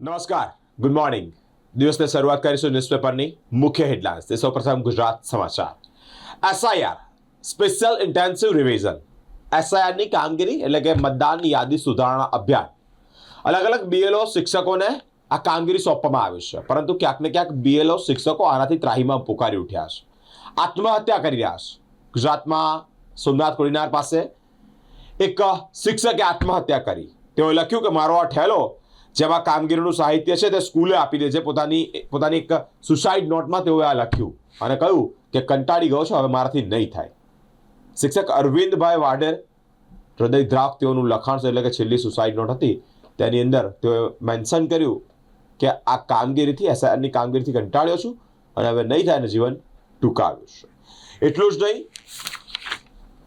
નમસ્કાર. Good morning દિવસની શરૂઆત કરીશું ન્યૂઝપેપરની મુખ્ય હેડલાઇન્સ તે સૌપ્રથમ Gujarat Samachar. SIR special intensive revision એસઆઈઆરની કામગીરી એટલે કે મતદાનની યાદી સુધારણા અભિયાન. અલગ અલગ બીએલઓ શિક્ષકોને આ કામગીરી સોંપવામાં આવી છે. પરંતુ ક્યાંક ને ક્યાંક બીએલઓ શિક્ષકો આનાથી ત્રાહીમાં પુકારી ઉઠ્યા છે. આત્મહત્યા કરી રહ્યા છે. ગુજરાતમાં સોમનાથ કોડીનાર પાસે એક શિક્ષકે આત્મહત્યા કરી. તેઓએ લખ્યું કે મારો આ ઠેલો જેમાં કામગીરીનું સાહિત્ય છે તે સ્કૂલે આપી દે છે. પોતાની પોતાની એક સુસાઇડ નોટમાં તેઓએ આ લખ્યું. અને કહ્યું કે કંટાળી ગયો છો, હવે મારાથી નહીં થાય. શિક્ષક અરવિંદભાઈ વાડેર હૃદયદ્રાક તેઓનું લખાણ છે, એટલે કે છેલ્લી સુસાઇડ નોટ હતી. તેની અંદર તેઓએ મેન્શન કર્યું કે આ કામગીરીથી, એસઆઈઆરની કામગીરીથી કંટાળ્યો છું અને હવે નહીં થાય અને જીવન ટૂંકાવ્યું છે. એટલું જ નહીં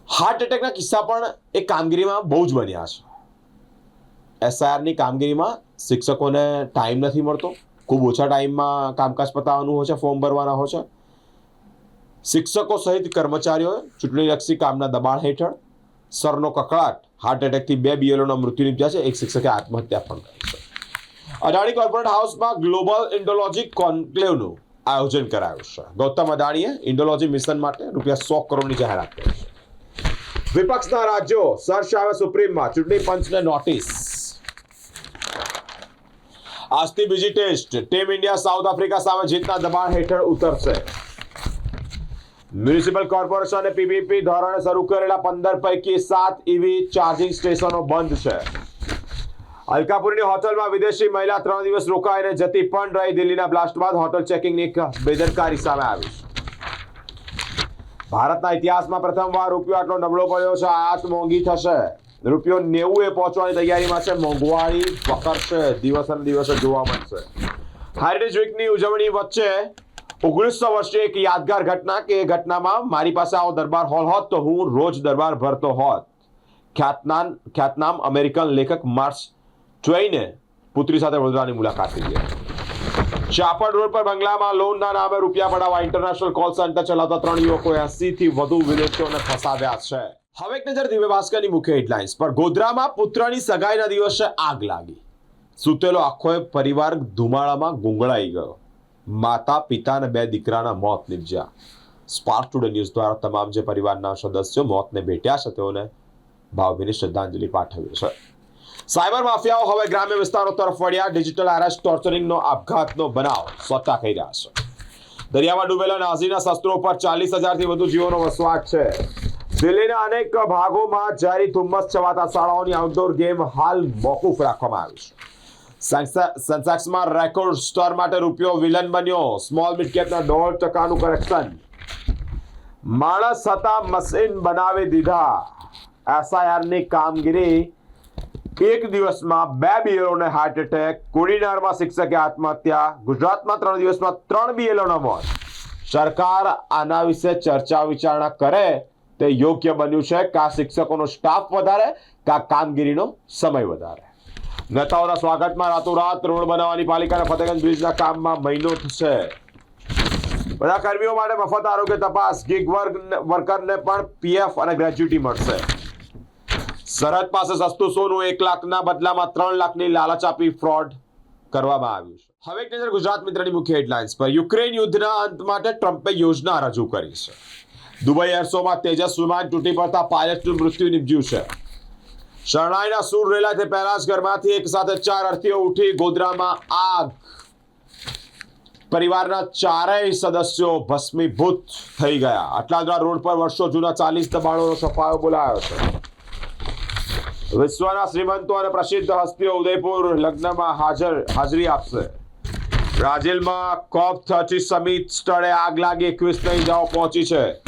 હાર્ટ એટેકના કિસ્સા પણ એ કામગીરીમાં બહુ જ બન્યા છે. એસઆઈઆરની કામગીરીમાં શિક્ષકોને ટાઈમ નથી મળતો. ખૂબ ઓછા ટાઈમમાં કામકાજ પતાવવાનું હોય છે ફોર્મ ભરવાના હોય છે. શિક્ષકો સહિત કર્મચારીઓએ ચૂંટણીલક્ષી કામના દબાણ હેઠળ સરનો કકળાટ હાર્ટ એટેકથી બે બીએલઓના મૃત્યુ નિપજ્યા છે. એક શિક્ષકે આત્મહત્યા પણ કરી છે. અદાણી કોર્પોરેટ હાઉસમાં ગ્લોબલ ઇન્ડોલોજી કોન્ક્લેવનું આયોજન કરાયું છે. ગૌતમ અદાણીએ ઇન્ડોલોજી મિશન માટે રૂપિયા સો કરોડની જાહેરાત કરી છે. વિપક્ષના રાજ્યો સર્ચ આવે સુપ્રીમમાં ચૂંટણી પંચને નોટિસ આજથી બીજી test. Team India South Africa સામે જીતના દબાણ હેઠળ ઉતરશે. મ્યુનિસિપલ કોર્પોરેશન પીપીપી ધોરણે શરૂ કરેલા પંદર પૈકી સાત ઈવી ચાર્જિંગ સ્ટેશનો બંધ છે. અલકાપુરની હોટલમાં વિદેશી મહિલા ત્રણ દિવસ રોકાઈને જતી પણ રહી દિલ્હીના બ્લાસ્ટ બાદ હોટલ ચેકિંગની બેદરકારી સામે આવી ભારતના ઇતિહાસમાં પ્રથમવાર રૂપિયો આટલો નબળો પડ્યો છે. આયાત મોંઘી થશે. રૂપિયો નેવું એ પહોંચવાની તૈયારીમાં છે. મોંઘવારી પકડશે દિવસે ને દિવસે જોવા મળશે. હેરિટેજ વીકની ઉજવણી વચ્ચે ઓગણીસો વર્ષે એક યાદગાર ઘટના કે એ ઘટનામાં મારી પાસે આવો દરબાર હોલ હોત તો હું રોજ દરબાર ભરતો હોત. ખ્યાતનામ ખ્યાતનામ અમેરિકન લેખક માર્સ ટ્વેઈને પુત્રી સાથે વડોદરાની મુલાકાત લીધી ચાપડ રોડ પર બંગલામાં લોનના નામે રૂપિયા પડાવવા ઇન્ટરનેશનલ કોલ સેન્ટર ચલાવતા ત્રણ યુવકોએ એસી થી વધુ વિદેશીઓને ફસાવ્યા છે. હવે એક નજર દિવ્ય ભાસ્કરની મુખ્ય હેડલાઇન્સ પર. ગોધરામાં પુત્રની સગાઈના દિવસે આગ લાગી. સૂતેલો આખો પરિવાર ધુમાડામાં ગુંગળાઈ ગયો. માતા, પિતા અને બે દીકરાના મોત નિપજ્યા. સ્પાર્ક ટુડે ન્યૂઝ દ્વારા તમામ જે પરિવારના સદસ્યો મોતને ભેટ્યા છે, તેઓને ભાવભીની શ્રદ્ધાંજલિ પાઠવી છે. સાયબર માફિયાઓ હવે ગ્રામ્ય વિસ્તારો તરફ વળ્યા. ડિજિટલ અરેસ્ટ ટોર્ચરિંગનો આપઘાતનો બનાવ સ્વતા થઈ રહ્યા છે. દરિયામાં ડૂબેલા નાઝીના શસ્ત્રો પર ચાલીસ હજારથી વધુ જીવોનો વસવાટ છે. દિલ્હીના અનેક ભાગોમાં જારી ધુમ્મસ છવાતા શાળાઓની આઉટડોર ગેમ હાલ મોકૂફ રાખવામાં આવી છે. સેન્સા- સેન્સેક્સમાં રેકોર્ડ સ્તર માટે રૂપિયો વિલન બન્યો. સ્મોલ મિડ કેપના દોઢ ટકાનું કરેક્શન માણસ હતા મશીન બનાવી દીધા. એસઆઈઆરની કામગીરી એક દિવસમાં બે બીએલઓને હાર્ટ એટેક કોડીનારમાં શિક્ષકે આત્મહત્યા. ગુજરાતમાં ત્રણ દિવસમાં ત્રણ બીએલઓના મોત. સરકાર આના વિશે ચર્ચા વિચારણા કરે તે યોગ્ય બન્યું છે. કા શિક્ષકોનો સ્ટાફ વધારે, કા કામગીરીનો સમય વધારે. નેતાઓના સ્વાગતમાં રાતોરાત રોડ બનાવવાની પાલિકાના ફતેગંજ બ્રિજના કામમાં મહિનો થશે. બધા કર્મીઓ માટે મફત આરોગ્ય તપાસ ગીગ વર્ગ વર્કરને પણ પીએફ અને ગ્રેજ્યુટી મળશે. સરહદ પાસે સસ્તું સોનું એક લાખના બદલામાં ત્રણ લાખની લાલચ આપી ફ્રોડ કરવામાં આવ્યું છે. હવે એક નજર ગુજરાત મિત્રની મુખ્ય હેડલાઇન્સ પર. યુક્રેન યુદ્ધના અંત માટે ટ્રમ્પે યોજના રજૂ કરી છે. દુબઈ એરશોમાં તેજસ વિમાન તૂટી પડતા પાયલટનું મૃત્યુ નિપજ્યું છે. શરણાઈના સૂર તે પહેલા જ ઘરમાંથી એક સાથે ચાર અર્થીઓ ઉઠી ગોધરામાં આગ. પરિવારના ચારેય સદસ્યો ભસ્મીભૂત થઈ ગયા. આટલાદરા રોડ પર વર્ષો જૂના ચાલીસ દબાણોનો સફાયો બોલાયો છે. વિશ્વના શ્રીમંતો અને પ્રસિદ્ધ હસ્તીઓ ઉદયપુર લગ્નમાં હાજર, હાજરી આપશે. બ્રાઝિલમાં કોપ થર્ટી સમિટ સ્થળે આગ લાગી એકવીસ જાઓ પહોંચી છે.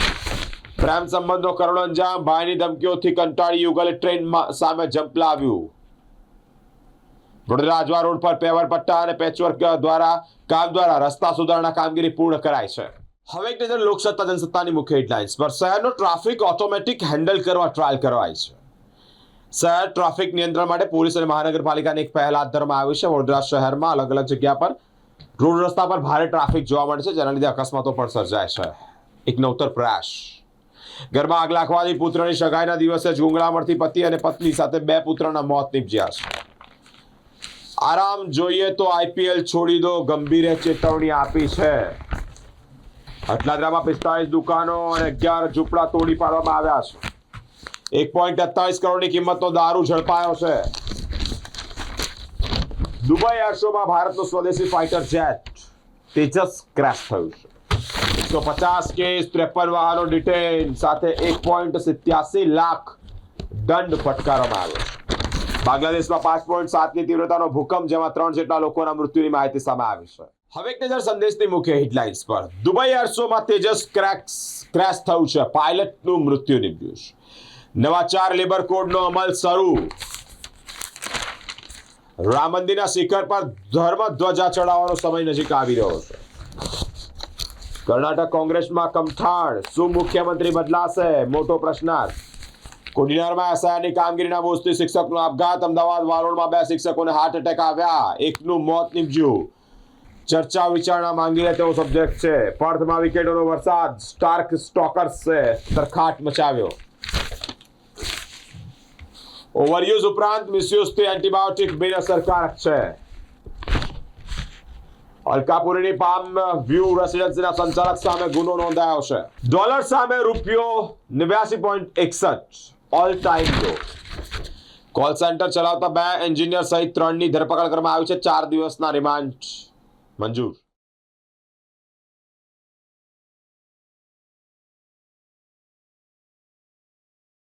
પ્રેમ સંબંધો કરોડ અંજામ, ભાઈની ધમકીઓથી કંટાળી યુગલે ટ્રેનમાં સામે ઝંપલાવ્યું વડોદરા આજવા રોડ પર પેવર પટ્ટા અને પેચવર્ક દ્વારા, કામ દ્વારા રસ્તા સુધારણા કામગીરી પૂર્ણ કરાઈ છે. હવે એક નજર લોકસત્તા જનસત્તાની મુખ્ય હેડલાઇન્સ પર. શહેરનો ટ્રાફિક ઓટોમેટિક હેન્ડલ કરવા ટ્રાયલ કરવાય છે. શહેર ટ્રાફિક નિયંત્રણ માટે પોલીસ અને મહાનગરપાલિકાની એક પહેલ હાથ ધરવામાં આવી છે. વડોદરા શહેરમાં અલગ અલગ જગ્યા પર, રોડ રસ્તા પર ભારે ટ્રાફિક જોવા મળે છે, જેના લીધે અકસ્માતો પણ સર્જાય છે. એક નવતર પ્રયાસ. ઘરમાં આગ લાગવાથી પુત્રની સગાઈના દિવસે જ ગુંગળામણથી પતિ અને પત્ની સાથે બે પુત્રના મોત નીપજ્યા છે. આરામ જોઈએ તો આઈપીએલ છોડી દો, ગંભીરે ચેતવણી આપી છે. અટલાદરામાં પિસ્તાળીસ દુકાનો અને અગિયાર ઝૂંપડા તોડી પાડવામાં આવ્યા છે. એક પોઈન્ટ તેતાલીસ કરોડની કિંમતનો દારૂ ઝડપાયો છે. દુબઈ એર શોમાં સ્વદેશી ફાઇટર જેટ તેજસ ક્રેશ થયું છે. એકસો પચાસ કેસ, ત્રેપન વાહનો ડિટેન સાથે એક પોઈન્ટ સિત્યાસી લાખ દંડ ફટકારવામાં આવ્યો. બાંગ્લાદેશમાં પાંચ પોઈન્ટ સાતની તીવ્રતાનો ભૂકંપ, જેમાં ત્રણ જેટલા લોકોના મૃત્યુની માહિતી સામે આવી છે. હવે એક નજર સંદેશની મુખ્ય હેડલાઇન્સ પર. દુબઈ એરશોમાં તેજસ ક્રેક્સ ક્રેશ થયું છે. પાયલટનું મૃત્યુ નીપજ્યું છે. નવા ચાર લેબર કોડનો અમલ શરૂ. રામ મંદિરના શિખર પર ધર્મ ધ્વજા ચડાવવાનો સમય નજીક આવી રહ્યો છે. કર્ણાટક કોંગ્રેસમાં કમઠાણ. શું મુખ્યમંત્રી બદલાશે? મોટો પ્રશ્નાર્થ કોડીનારમાં એસઆઈની કામગીરીના બોજથી શિક્ષકનો આપઘાત. અમદાવાદ વારોડમાં બે શિક્ષકોને હાર્ટ એટેક આવ્યા. એકનું મોત નીપજ્યું. ચર્ચા વિચારણા માંગી લે તેવો સબ્જેક્ટ છે. પર્થમાં વિકેટોનો વરસાદ. સ્ટાર્ક સ્ટોકર્સે તરખાટ મચાવ્યો. ઓવરયુઝ ઉપરાંત મિસયુઝથી એન્ટીબાયોટિક બિનઅસરકારક છે. અલકાપુરીની પામ વ્યૂ રેસિડેન્સીના સંચાલક સામે ગુનો નોંધાયો છે. ડોલર સામે રૂપિયો નેવ્યાસી પોઈન્ટ એકસઠ. All time low call centre ચલાવતા બે એન્જિનિયર સહિત ત્રણની ધરપકડ કરવામાં આવી છે. ચાર દિવસના રિમાન્ડ મંજૂર.